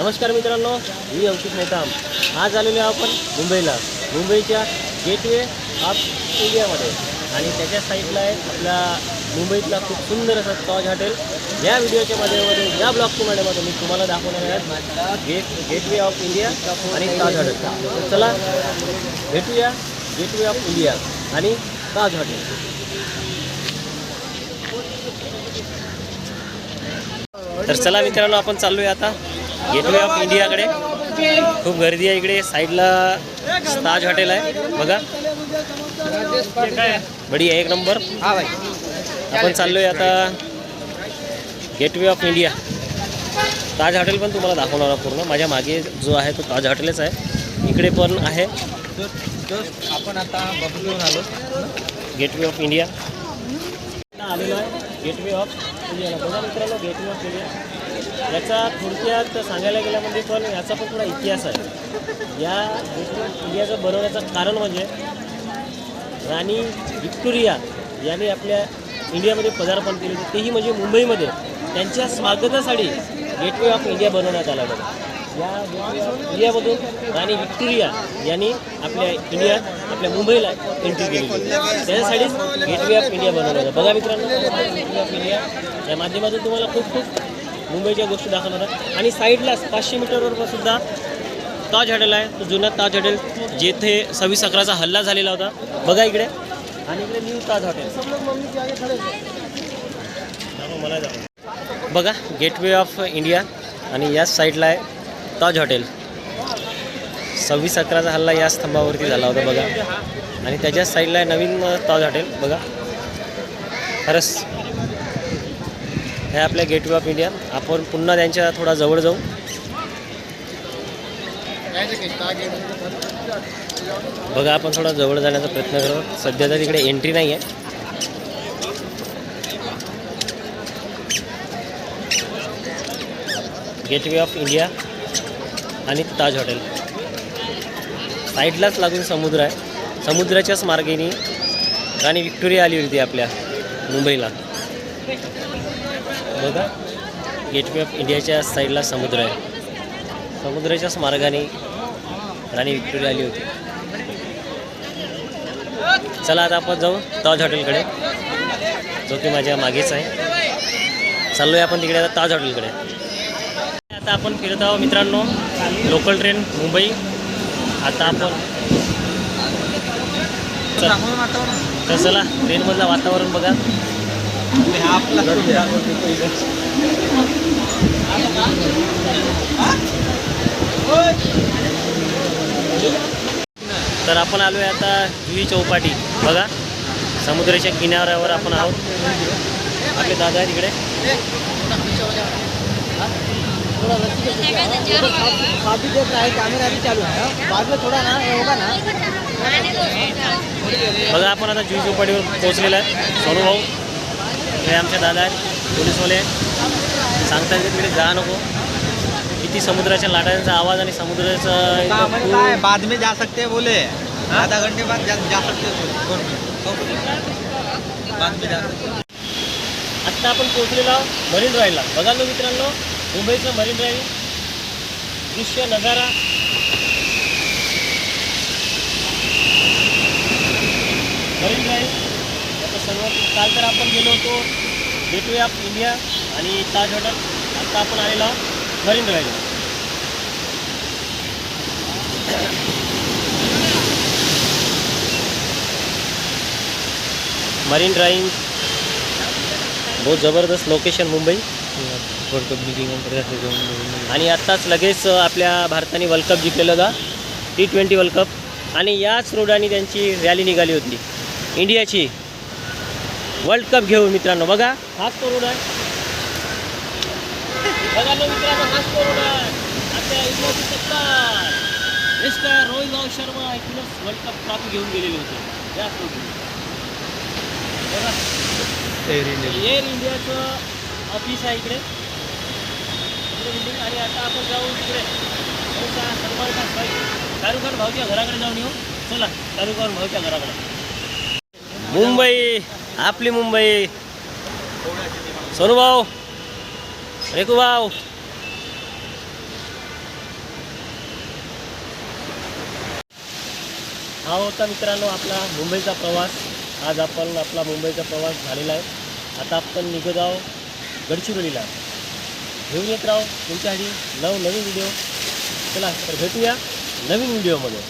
नमस्कार मित्रांनो मी अंकित मेहताम. आज आलेलो आपण मुंबईला. मुंबईच्या गेटवे ऑफ इंडियामध्ये आणि त्याच्या साईडला आहे आपल्या मुंबईतला खूप सुंदर असं टॉज हॉटेल या व्हिडिओच्या माध्यमातून या ब्लॉगच्या माध्यमातून मी तुम्हाला दाखवणार आहे गेट गेटवे ऑफ इंडिया आणि ताज हॉटेल तर चला भेटूया गेटवे ऑफ इंडिया आणि ताज हॉटेल तर चला मित्रांनो आपण चाललोय आता. गेटवे ऑफ इंडियाकडे. खूप गर्दी आहे इकडे. साईडला ताज हॉटेल आहे. बघा. बढिया एक नंबर. हाँ भाई. आपण चाललोय आता gateway of India. Taj hotel पण तुम्हाला दाखवणार पूर्ण. माझ्या मागे जो आहे तो ताज हॉटेलच आहे. इकडे पण आहे. आपण आता बघून आलो. Gateway of India. आलेलो आहे गेटवे ऑफ इंडियाला बघा मित्रांनो गेटवे ऑफ इंडिया. याचा थोडक्यात सांगायला गेल्यामध्ये म्हणजे पण याचा पण थोडा इतिहास आहे. या गेटवे ऑफ इंडियाचं बनवण्याचं कारण म्हणजे राणी व्हिक्टोरिया याने आपल्या इंडियामध्ये पदार्पण केले होते. तेही म्हणजे मुंबईमध्ये. त्यांच्या स्वागतासाठी गेटवे ऑफ इंडिया बनवण्यात आला बघा या इंडिया ऑफ राणी व्हिक्टोरिया यांनी आपल्या इंडियात आपल्या मुंबईला एंट्री केली होती त्याच्यासाठीच गेटवे ऑफ इंडिया बनवलं होतं बघा मित्रांनो गेटवे ऑफ इंडिया या माध्यमातून तुम्हाला खूप खूप मुंबईच्या गोष्टी दाखवणार आणि साईडलाच पाचशे मीटरवर सुद्धा ताज हॉटेल आहे. तो जुना ताज हॉटेल जेथे सव्वीस अकराचा हल्ला झालेला होता. बघा इकडे. आणि इकडे न्यू ताज हॉटेल. मला जाऊ बघा गेटवे ऑफ इंडिया आणि याच साईडला आहे ताज हॉटेल. सव्वीस अकराचा हल्ला या स्तंभावरती झाला होता बघा. आणि त्याच्याच साईडला आहे नवीन ताज हॉटेल बघा. खरंच. हे आपल्या गेटवे ऑफ इंडिया आपण पुन्हा त्यांच्या थोडा जवळ जाऊ. बघा आपण थोडा जवळ जाण्याचा प्रयत्न करू. सध्या तर तिकडे एंट्री नाही आहे गेटवे ऑफ इंडिया आणि ताज हॉटेल. साईडलाच लागून समुद्र आहे. समुद्राच्याच मार्गेने राणी व्हिक्टोरिया आली होती आपल्या मुंबईला. बघा गेटवे ऑफ इंडियाच्या साईडला समुद्र आहे. समुद्राच्याच मार्गाने राणी विक्टोरिया आली होती. चला आता आपण जाऊ ताज हॉटेलकडे. जो की माझ्या मागेच आहे. चाललो आहे आपण तिकडे आता ताज हॉटेलकडे. आता आपण फिरत आहोत मित्रांनो. Local train Mumbai. आता आपण चल. तर चला ट्रेनमधलं वातावरण बघा. तर आपण आलो आहे आता जुई चौपाटी. बघा समुद्राच्या किनाऱ्यावर आपण आहोत. आपले दादा आहे तिकडे काफी देर रहा है कैमरा भी चालू है बाद में थोड़ा ना होगा ना बघा आपण आता जुई चौपाटीवर पोहोचलेला आहे. सोनू भाऊ हे आमचे दादा आहेत पोलीसवाले. सांगतात की तिकडे जा नको. किती समुद्राच्या लाटांचा आवाज आणि समुद्राचा है बाद में जा सकते हैं? बोले आधा घंटे बाद जा, जा सकते हैं बोले। बाद में जा सकते. हैं आत्ता आपण पोहोचलेलो आहोत मरीन ड्राईव्हला. बघा ना मित्रांनो मुंबईचं मरीन ड्राईव्ह दृश्य नजारा. मरीन ड्राईव्ह आता सर्व काल तर आपण गेलो होतो गेटवे ऑफ इंडिया आणि ताज हॉटेल. आत्ता आपण आलेलो आहोत मरीन ड्राईव्ह मरीन ड्राईव्ह बहुत ज़बरदस्त लोकेशन मुंबई. वर्ल्ड कप आणि आत्ताच लगेच आपल्या भारताने वर्ल्ड कप जिंकलेलं होता टी ट्वेंटी वर्ल्ड कप आणि याच रोडाने त्यांची रॅली निघाली होती. इंडियाची वर्ल्ड कप घेऊ मित्रांनो बघा. हाच तो रोड आहे. बघा ना मित्रांनो हाच तो रोड आहे. आपल्या इंडियाची सत्ता मिस्टर रोहित शर्मा इथूनच वर्ल्ड कप ट्रॉफी घेऊन गेलेले होते. याच रोडने बघा. एअर इंडियाचं ऑफिस आहे इकडे. बिल्डिंग आणि आता आपण जाऊ तिकडे सलमान शाहरुख खान भाऊच्या घराकडे जाऊन येऊ. चला शाहरुख खान भाऊच्या घराकडे. मुंबई आपली मुंबई. सोनू भाऊ रेकू भाऊ. हा होता मित्रांनो आपला मुंबईचा प्रवास. आज आपण आपला मुंबईचा प्रवास झालेला आहे. आता आपण निघत आहोत गडचिरोलीला. घेऊन येत राहू. तुमच्यासाठी नवनवीन व्हिडिओ चला तर भेटूया नवीन व्हिडिओमध्ये